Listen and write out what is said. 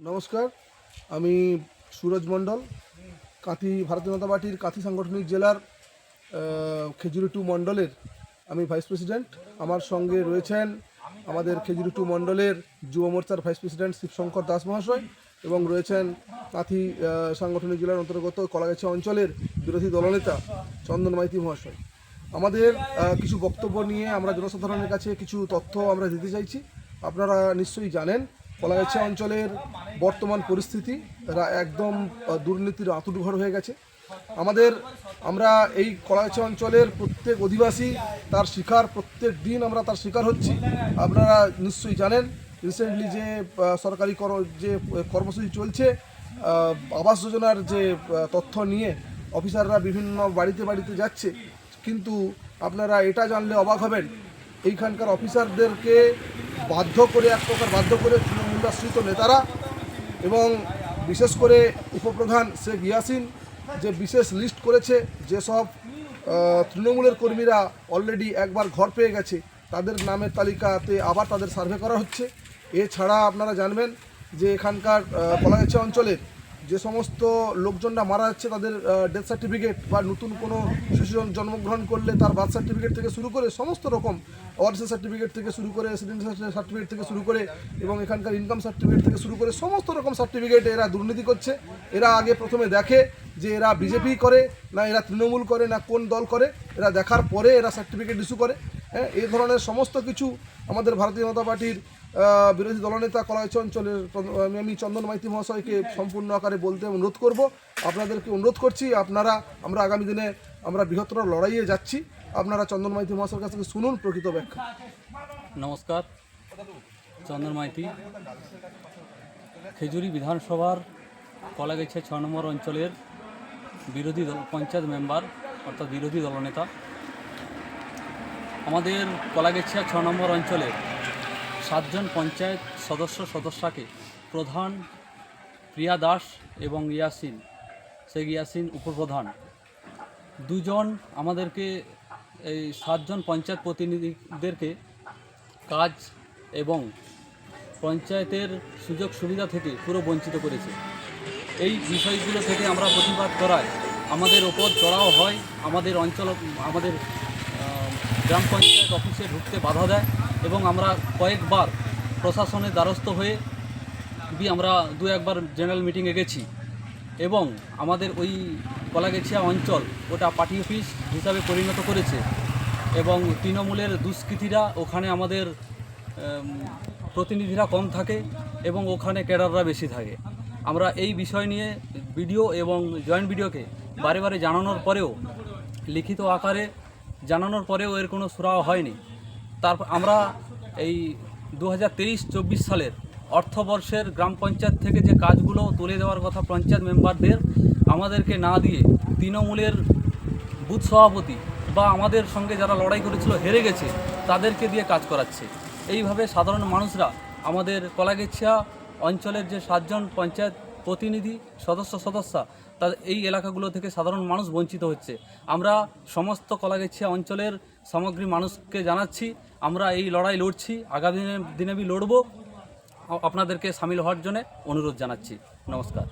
নমস্কার, আমি সুরজ মণ্ডল, কাঁথি, ভারতীয় জনতা পার্টির কাঁথি সাংগঠনিক জেলার খেজুরি টু মণ্ডলের আমি ভাইস প্রেসিডেন্ট। আমার সঙ্গে রয়েছেন আমাদের খেজুরি টু মণ্ডলের যুব মোর্চার ভাইস প্রেসিডেন্ট শিবশঙ্কর দাস মহাশয় এবং রয়েছেন কাঁথি সাংগঠনিক জেলার অন্তর্গত কলাগাছি অঞ্চলের বিরোধী দলনেতা চন্দন মাইতি মহাশয়। আমাদের কিছু বক্তব্য নিয়ে আমরা জনসাধারণের কাছে কিছু তথ্য আমরা দিতে চাইছি। আপনারা নিশ্চয়ই জানেন কলাগাছি অঞ্চলের বর্তমান পরিস্থিতি, তারা একদম দুর্নীতির আঁতুড়ঘর হয়ে গেছে। আমাদের, আমরা এই কলাগাছি অঞ্চলের প্রত্যেক অধিবাসী তার শিকার, প্রত্যেক দিন আমরা তার শিকার হচ্ছি। আপনারা নিশ্চয়ই জানেন রিসেন্টলি যে সরকারি কর, যে, কর্মসূচি চলছে আবাস যোজনার যে তথ্য নিয়ে অফিসাররা বিভিন্ন বাড়িতে বাড়িতে যাচ্ছে। কিন্তু আপনারা এটা জানলে অবাক হবেন, এইখানকার অফিসারদেরকে বাধ্য করে, এক প্রকার বাধ্য করে তৃণমূলাশ্রিত নেতারা এবং বিশেষ করে উপপ্রধান শেখ ইয়াসিন যে বিশেষ লিস্ট করেছে যেসব তৃণমূলের কর্মীরা অলরেডি একবার ঘর পেয়ে গেছে, তাদের নামের তালিকাতে আবার তাদের সার্ভে করা হচ্ছে। এছাড়া আপনারা জানবেন যে এখানকার কলাগাছি অঞ্চলের যে সমস্ত লোকজনরা মারা যাচ্ছে তাদের ডেথ সার্টিফিকেট বা নতুন কোনো শিশু জন- জন্মগ্রহণ করলে তার বার্থ সার্টিফিকেট থেকে শুরু করে সমস্ত রকম ওয়ারিসের সার্টিফিকেট থেকে শুরু করে রেসিডেন্সি সার্টিফিকেট থেকে শুরু করে এবং এখানকার ইনকাম সার্টিফিকেট থেকে শুরু করে সমস্ত রকম সার্টিফিকেট এরা দুর্নীতি করছে। এরা আগে প্রথমে দেখে যে এরা বিজেপি করে না এরা তৃণমূল করে না কোন দল করে। এরা দেখার পরে এরা সার্টিফিকেট ইস্যু করে। হ্যাঁ এই ধরনের সমস্ত কিছু আমাদের ভারতীয় জনতা পার্টির বিরোধী দলনেতা প্রদ- আমি- আমি চন্দন মাইতি মহাশয়কে সম্পূর্ণ আকারে বলতে অনুরোধ করব। আপনাদেরকে অনুরোধ করছি, আপনারা, আমরা আগামী দিনে আমরা বৃহত্তর লড়াইয়ে যাচ্ছি। আপনারা চন্দন মাইতি মহাশয়ের কাছ থেকে শুনুন প্রকৃত ব্যাখ্যা। নমস্কার, চন্দন মাইতি। খেজুরি বিধানসভার কলাগেছে ছ নম্বর অঞ্চলের বিরোধী দল পঞ্চায়েত মেম্বার, অর্থাৎ বিরোধী দলনেতা। আমাদের কলাগেছিয়া ছ নম্বর অঞ্চলের সাতজন পঞ্চায়েত সদস্য সদস্যাকে প্রধান প্রিয়া দাস এবং ইয়াসিন শেখ ইয়াসিন উপপ্রধান। দুজন আমাদেরকে এই সাতজন পঞ্চায়েত প্রতিনিধিদেরকে কাজ এবং পঞ্চায়েতের সুযোগ সুবিধা থেকে পুরো বঞ্চিত করেছে। এই বিষয়গুলো থেকে আমরা প্রতিবাদ করায় আমাদের ওপর চড়াও হয়, আমাদের অঞ্চল, আমাদের গ্রাম পঞ্চায়েত অফিসে ঢুকতে বাধা দেয়। এবং আমরা কয়েকবার প্রশাসনের দ্বারস্থ হয়ে বি আমরা দু একবার জেনারেল মিটিংয়ে গেছি। এবং আমাদের ওই কলাগেছিয়া অঞ্চল ওটা পার্টি অফিস হিসাবে পরিণত করেছে এবং তৃণমূলের দুষ্কৃতীরা ওখানে আমাদের প্রতিনিধিরা কম থাকে এবং ওখানে ক্যাডাররা বেশি থাকে। আমরা এই বিষয় নিয়ে ভিডিও এবং জয়েন্ট ভিডিওকে বারে বারে জানানোর পরেও, লিখিত আকারে জানানোর পরেও এর কোনো সুরাহ হয়নি। তারপর আমরা এই দু হাজার সালের অর্থবর্ষের গ্রাম পঞ্চায়েত থেকে যে কাজগুলো তুলে দেওয়ার কথা পঞ্চায়েত মেম্বারদের, আমাদেরকে না দিয়ে তৃণমূলের বুথ সভাপতি বা আমাদের সঙ্গে যারা লড়াই করেছিল, হেরে গেছে, তাদেরকে দিয়ে কাজ করাচ্ছে। এইভাবে সাধারণ মানুষরা আমাদের কলাগেছিয়া অঞ্চলের যে সাতজন পঞ্চায়েত প্রতিনিধি, সদস্য, সদস্যা তাদের এই এলাকাগুলো থেকে সাধারণ মানুষ বঞ্চিত হচ্ছে। আমরা সমস্ত কলাগেছিয়া অঞ্চলের সামগ্রী মানুষকে জানাচ্ছি, আমরা এই লড়াই লড়ছি, আগামী দিনে দিনে বি লড়ব। আপনাদেরকে সামিল হওয়ার জন্য অনুরোধ জানাচ্ছি। নমস্কার।